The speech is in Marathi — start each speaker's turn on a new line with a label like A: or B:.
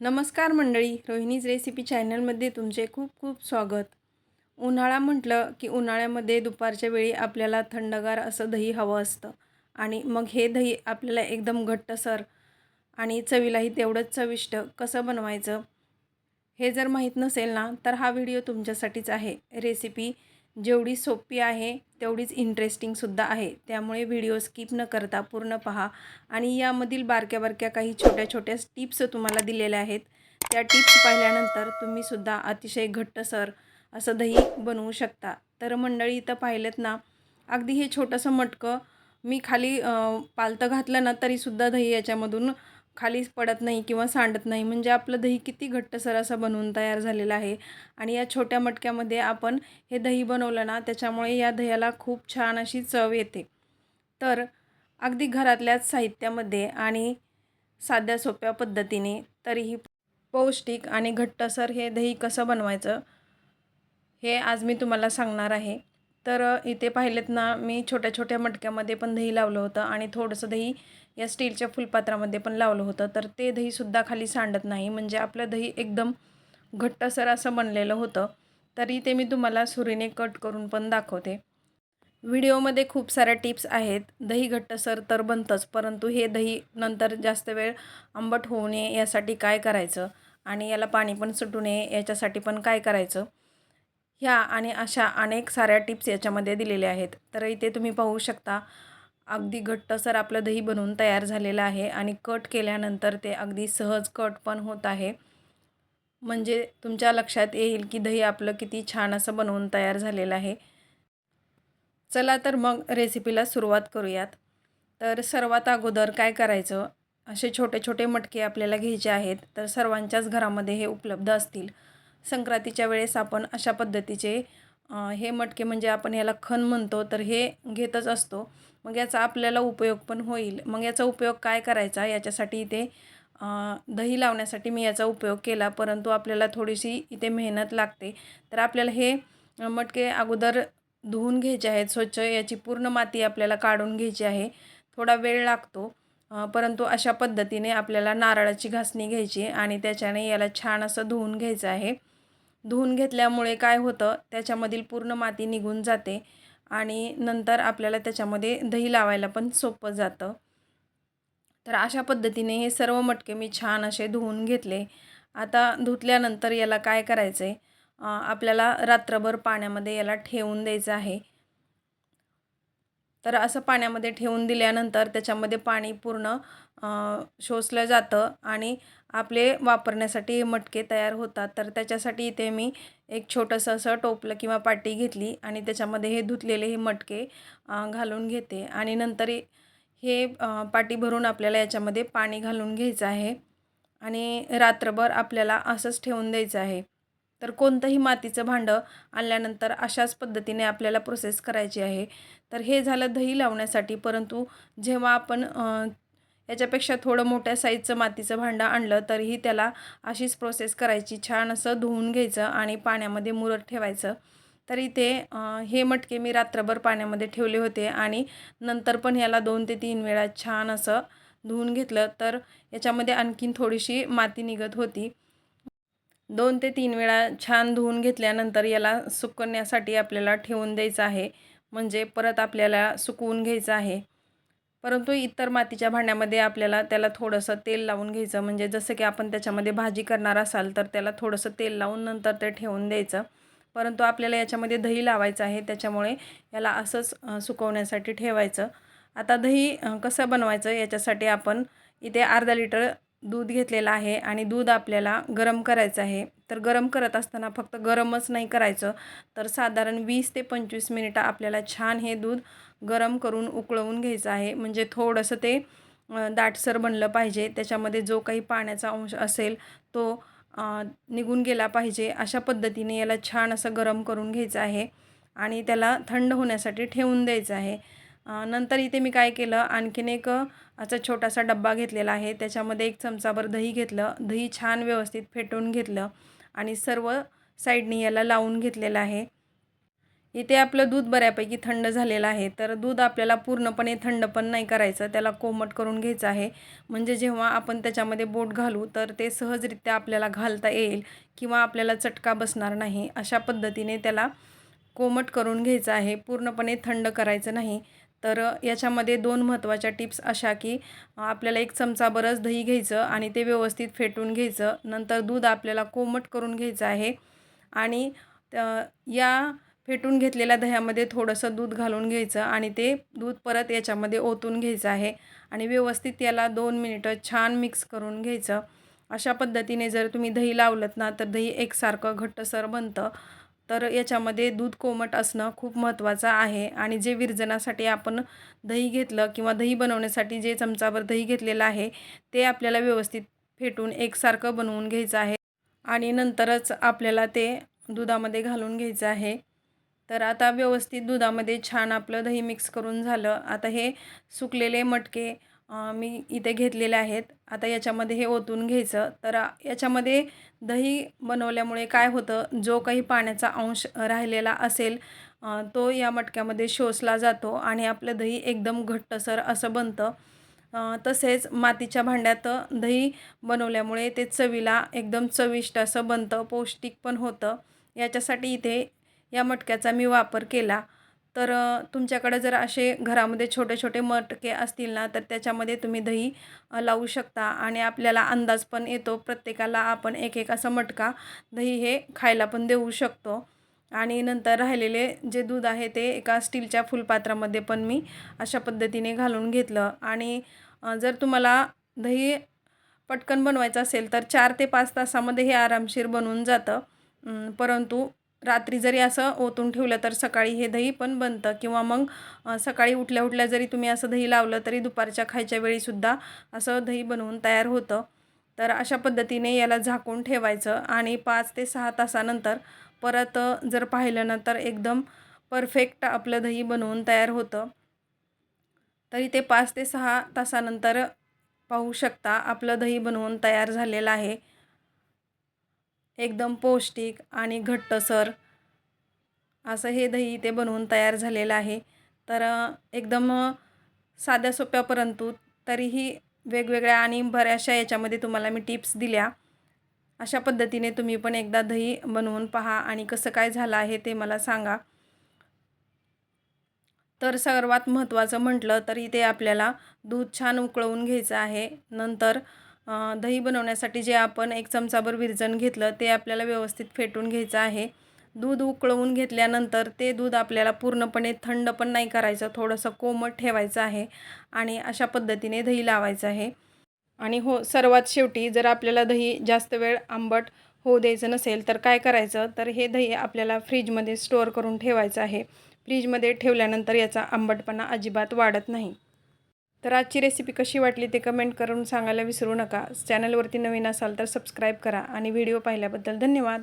A: नमस्कार मंडळी रोहिणीज रेसिपी चॅनलमध्ये तुमचे खूप खूप स्वागत. उन्हाळा म्हटलं की उन्हाळ्यामध्ये दुपारच्या वेळी आपल्याला थंडगार असं दही हवं असतं आणि मग हे दही आपल्याला एकदम घट्टसर आणि चवीलाही तेवढंच चविष्ट कसं बनवायचं हे जर माहीत नसेल ना तर हा व्हिडिओ तुमच्यासाठीच आहे. रेसिपी जेवढी सोपी आहे तेवढीच इंटरेस्टिंगसुद्धा आहे. त्यामुळे व्हिडिओ स्किप न करता पूर्ण पहा. आणि यामधील बारक्या बारक्या काही छोट्या छोट्या टिप्स तुम्हाला दिलेल्या आहेत. त्या टिप्स पाहिल्यानंतर तुम्हीसुद्धा अतिशय घट्टसर असं दही बनवू शकता. तर मंडळी इथं पाहिलेत ना अगदी हे छोटंसं मटकं मी खाली पालतं घातलं ना तरीसुद्धा दही याच्यामधून खालीच पडत नाही किंवा सांडत नाही. म्हणजे आपलं दही किती घट्टसर असं बनवून तयार झालेलं आहे. आणि या छोट्या मटक्यामध्ये आपण हे दही बनवलं ना त्याच्यामुळे या दह्याला खूप छान अशी चव येते. तर अगदी घरातल्याच साहित्यामध्ये आणि साध्या सोप्या पद्धतीने तरीही पौष्टिक आणि घट्टसर हे दही कसं बनवायचं हे आज मी तुम्हाला सांगणार आहे. तर इथे पाहिलेत ना मी छोट्या छोट्या मटक्यामध्ये पण दही लावलं होतं आणि थोडंसं दही या स्टीलच्या फुलपात्रामध्ये पण लावलं होतं. तर ते दहीसुद्धा खाली सांडत नाही. म्हणजे आपलं दही एकदम घट्टसर असं बनलेलं होतं. तरी ते मी तुम्हाला सुरीने कट करून पण दाखवते. व्हिडिओमध्ये खूप साऱ्या टिप्स आहेत. दही घट्टसर तर बनतंच परंतु हे दही नंतर जास्त वेळ आंबट होऊ नये यासाठी काय करायचं? आणि याला पाणी पण सुटू नये याच्यासाठी पण काय करायचं? ह्या आणि अशा अनेक साऱ्या टिप्स याच्यामध्ये दिलेल्या आहेत. तर इथे तुम्ही पाहू शकता अगदी घट्टसर आपलं दही बनवून तयार झालेलं आहे आणि कट केल्यानंतर ते अगदी सहज कट पण होत आहे. म्हणजे तुमच्या लक्षात येईल की दही आपलं किती छान असं बनवून तयार झालेलं आहे. चला तर मग रेसिपीला सुरुवात करूयात. तर सर्वात अगोदर काय करायचं? असे छोटे छोटे मटके आपल्याला घ्यायचे आहेत तर सर्वांच्याच घरामध्ये हे उपलब्ध असतील. संक्रांतीच्या वेळेस आपण अशा पद्धतीचे हे मटके म्हणजे आपण याला खण म्हणतो तर हे घेतच असतो. मग याचा आपल्याला उपयोग पण होईल. मग याचा उपयोग काय करायचा? याच्यासाठी इथे दही लावण्यासाठी मी याचा उपयोग केला परंतु आपल्याला थोडीशी इथे मेहनत लागते. तर आपल्याला हे मटके अगोदर धुवून घ्यायचे आहेत स्वच्छ. याची पूर्ण माती आपल्याला काढून घ्यायची आहे. थोडा वेळ लागतो. परंतु अशा पद्धतीने आपल्याला नारळाची घासणी घ्यायची आणि त्याच्याने याला छान असं धुवून घ्यायचं आहे. धुवून घेतल्यामुळे काय होतं त्याच्यामधील पूर्ण माती निघून जाते आणि नंतर आपल्याला त्याच्यामध्ये दही लावायला पण सोपं जातं. तर अशा पद्धतीने हे सर्व मटके मी छान असे धुवून घेतले. आता धुतल्यानंतर याला काय करायचं आहे आपल्याला रात्रभर पाण्यामध्ये याला ठेवून द्यायचं आहे. तर असं पाण्यामध्ये ठेवून दिल्यानंतर त्याच्यामध्ये पाणी पूर्ण शोषलं जातं आणि आपले वापरण्यासाठी मटके तयार होतात. तर त्याच्यासाठी इथे मी एक छोटंसं असं टोपलं किंवा पाटी घेतली आणि त्याच्यामध्ये हे धुतलेले हे मटके घालून घेते. आणि नंतर हे पाटी भरून आपल्याला याच्यामध्ये पाणी घालून घ्यायचं आहे. आणि रात्रभर आपल्याला असंच ठेवून द्यायचं आहे. तर कोणतंही मातीचं भांडं आणल्यानंतर अशाच पद्धतीने आपल्याला प्रोसेस करायची आहे. तर हे झालं दही लावण्यासाठी. परंतु जेव्हा आपण याच्यापेक्षा थोडं मोठ्या साईजचं मातीचं भांडं आणलं तरीही त्याला अशीच प्रोसेस करायची. छान असं धुवून घ्यायचं आणि पाण्यामध्ये मुरत ठेवायचं. तर इथे हे मटके मी रात्रभर पाण्यामध्ये ठेवले होते आणि नंतर पण याला दोन ते तीन वेळा छान असं धुवून घेतलं. तर याच्यामध्ये आणखीन थोडीशी माती निघत होती. दोन ते तीन वेळा छान धुवून घेतल्यानंतर याला सुकण्यासाठी आपल्याला ठेवून द्यायचं आहे. म्हणजे परत आपल्याला सुकवून घ्यायचं आहे. परंतु इतर मातीच्या भांड्यामध्ये आपल्याला त्याला थोडंसं तेल लावून घ्यायचं. म्हणजे जसं की आपण त्याच्यामध्ये भाजी करणार असाल तर त्याला थोडंसं तेल लावून नंतर ते ठेवून द्यायचं. परंतु आपल्याला याच्यामध्ये दही लावायचं आहे. त्याच्यामुळे याला असंच सुकवण्यासाठी ठेवायचं. आता दही कसं बनवायचं याच्यासाठी आपण इथे अर्धा लिटर दूध घेतलेलं आहे आणि दूध आपल्याला गरम करायचं आहे. तर गरम करत असताना फक्त गरमच नाही करायचं तर साधारण वीस ते पंचवीस मिनिटं आपल्याला छान हे दूध गरम करून उकळवून घ्यायचं आहे. म्हणजे थोडंसं ते दाटसर बनलं पाहिजे. त्याच्यामध्ये जो काही पाण्याचा अंश असेल तो निघून गेला पाहिजे. अशा पद्धतीने याला छान असं गरम करून घ्यायचं आहे आणि त्याला थंड होण्यासाठी ठेवून द्यायचं आहे. नंतर इथे मी काय केलं आणखीन एक असा छोटासा डब्बा घेतलेला आहे. त्याच्यामध्ये एक चमचाभर दही घेतलं. दही छान व्यवस्थित फेटून घेतलं आणि सर्व साईडनी याला लावून घेतलेलं आहे. इथे आपलं दूध बऱ्यापैकी थंड झालेलं आहे. तर दूध आपल्याला पूर्णपणे थंड पण नाही करायचं. त्याला कोमट करून घ्यायचं आहे. म्हणजे जेव्हा आपण त्याच्यामध्ये बोट घालू तर ते सहजरित्या आपल्याला घालता येईल किंवा आपल्याला चटका बसणार नाही. अशा पद्धतीने त्याला कोमट करून घ्यायचं आहे. पूर्णपणे थंड करायचं नाही. तर याच्यामध्ये दोन महत्त्वाच्या टिप्स अशा की आपल्याला एक चमचा बरंच दही घ्यायचं आणि ते व्यवस्थित फेटून घ्यायचं. नंतर दूध आपल्याला कोमट करून घ्यायचं आहे. आणि या फेटून घेतलेल्या दह्यामध्ये थोडंसं दूध घालून घ्यायचं आणि ते दूध परत याच्यामध्ये ओतून घ्यायचं आहे. आणि व्यवस्थित याला दोन मिनिटं छान मिक्स करून घ्यायचं. अशा पद्धतीने जर तुम्ही दही लावलत ना तर दही एकसारखं घट्टसर बनतं. तर याच्यामध्ये दूध कोमट असणं खूप महत्त्वाचं आहे. आणि जे विरजनासाठी आपण दही घेतलं किंवा दही बनवण्यासाठी जे चमचाभर दही घेतलेलं आहे ते आपल्याला व्यवस्थित फेटून एकसारखं बनवून घ्यायचं आहे. आणि नंतरच आपल्याला ते दुधामध्ये घालून घ्यायचं आहे. तर आता व्यवस्थित दुधामध्ये छान आपलं दही मिक्स करून झालं. आता हे सुकलेले मटके मी इथे घेतलेले आहेत. आता याच्यामध्ये हे ओतून घ्यायचं. तर याच्यामध्ये दही बनवल्यामुळे काय होतं? जो काही पाण्याचा अंश राहिलेला असेल तो या मटक्यामध्ये शोषला जातो आणि आपलं दही एकदम घट्टसर असं बनतं. तसेच मातीच्या भांड्यात दही बनवल्यामुळे ते चवीला एकदम चविष्ट असं बनतं. पौष्टिक पण होतं. याच्यासाठी इथे या मटक्याचा मी वापर केला. तर तुमच्याकडे जर असे घरामध्ये छोटे छोटे मटके असतील ना तर त्याच्यामध्ये तुम्ही दही लावू शकता आणि आपल्याला अंदाज पण येतो प्रत्येकाला आपण एक एक असं मटका दही हे खायला पण देऊ शकतो. आणि नंतर राहिलेले जे दूध आहे ते एका स्टीलच्या फुलपात्रामध्ये पण मी अशा पद्धतीने घालून घेतलं. आणि जर तुम्हाला दही पटकन बनवायचं असेल तर चार ते पाच तासामध्ये हे आरामशीर बनून जातं. परंतु रात्री जरी असं ओतून ठेवलं तर सकाळी हे दही पण बनतं. किंवा मग सकाळी उठल्या उठल्या जरी तुम्ही असं दही लावलं तरी दुपारच्या खायच्या वेळीसुद्धा असं दही बनवून तयार होतं. तर अशा पद्धतीने याला झाकून ठेवायचं आणि पाच ते सहा तासानंतर परत जर पाहिलं ना तर एकदम परफेक्ट आपलं दही बनवून तयार होतं. तरी ते पाच ते सहा तासानंतर पाहू शकता आपलं दही बनवून तयार झालेलं आहे. एकदम पौष्टिक आणि घट्टसर. असं हे दही इथे बनवून तयार झालेलं आहे. तर एकदम साध्या सोप्या परंतु तरीही वेगवेगळ्या आणि बऱ्याचशा याच्यामध्ये तुम्हाला मी टिप्स दिल्या. अशा पद्धतीने तुम्ही पण एकदा दही बनवून पहा आणि कसं काय झालं आहे ते मला सांगा. तर सर्वात महत्त्वाचं म्हटलं तर इथे आपल्याला दूध छान उकळवून घ्यायचं आहे. नंतर दही बनवण्यासाठी जे आपण एक चमचाभर विरजण घेतलं ते आपल्याला व्यवस्थित फेटून घ्यायचं आहे. दूध उकळवून घेतल्यानंतर ते दूध आपल्याला पूर्णपणे थंड पण नाही करायचं थोडंसं कोमट ठेवायचं आहे आणि अशा पद्धतीने दही लावायचं आहे. आणि हो सर्वात शेवटी जर आपल्याला दही जास्त वेळ आंबट होऊ द्यायचं नसेल तर काय करायचं? तर हे दही आपल्याला फ्रीजमध्ये स्टोअर करून ठेवायचं आहे. फ्रीजमध्ये ठेवल्यानंतर याचा आंबटपणा अजिबात वाढत नाही. तर आजची रेसिपी कशी वाटली ते कमेंट करून सांगायला विसरू नका. चॅनलवरती नवीन असाल तर सबस्क्राईब करा आणि व्हिडिओ पाहिल्याबद्दल धन्यवाद.